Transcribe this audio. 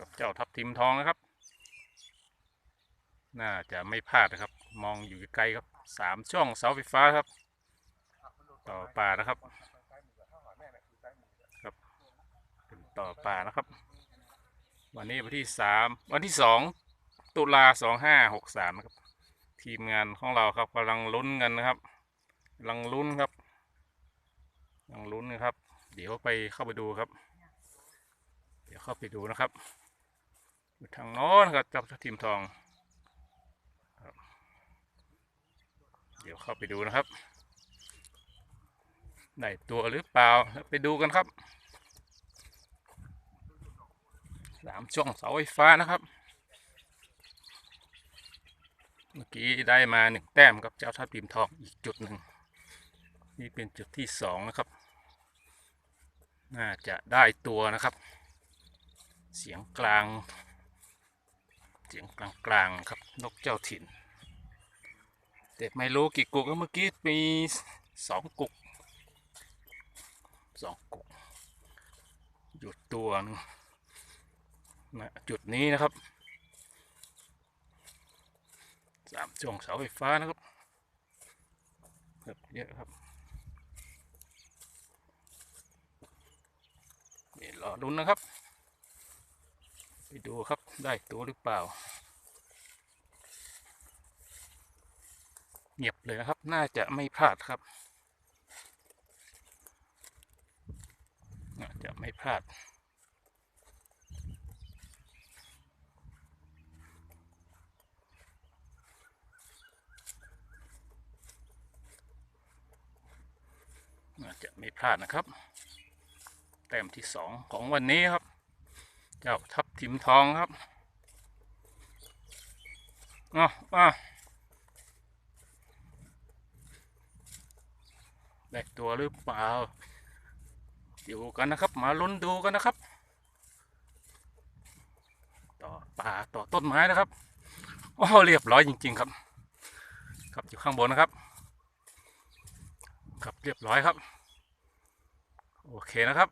กับเจ้าทับทิมทองนะครับ น่าจะไม่พลาดนะครับ มองอยู่ไกลครับสามช่องเสาไฟฟ้าครับ ต่อป่านะครับครับเป็นต่อป่านะครับ วันนี้วันที่สามวันที่สองตุลาสองห้าหกสามนะครับ ทีมงานของเราครับกำลังลุ้นกันนะครับกำลังลุ้นครับกำลังลุ้นนะครับ เดี๋ยวไปเข้าไปดูครับ เดี๋ยวเข้าไปดูนะครับ อยู่ทางโน้นครับเจ้าทีมทองเดี๋ยวเข้าไปดูนะครับได้ตัวหรือเปล่าไปดูกันครับสามช่องเสาไฟฟ้านะครับ เมื่อกี้ได้มาหนึ่งแต้มครับเจ้าทัพทีมทองอีกจุดหนึ่งนี่เป็นจุดที่สองนะครับ น่าจะได้ตัวนะครับ เสียงกลาง เสียงกลางๆครับนกเจ้าถิ่น แต่ไม่รู้กี่กุกเมื่อกี้มีสองกุกสองกุกหยุดตัวหนึงนะจุดนี้นะครับสามช่วงเสาไฟฟ้านะครับครับเยอะครับนี่รอรุ้นนะครับ ไปดูครับ ได้ตัวหรือเปล่า เงียบเลยนะครับ น่าจะไม่พลาดครับ น่าจะไม่พลาดน่าจะไม่พลาดนะครับ แต้มที่สองของวันนี้ครับ เจ้าทับ ทิมทองครับอะอะได้ตัวหรือเปล่าดูกันนะครับ มาลุ้นดูกันนะครับ ต่อป่าต่อต้นไม้นะครับโอ้เรียบร้อยจริง ๆ ครับ ครับอยู่ข้างบนนะครับ ครับเรียบร้อยครับ โอเคนะครับ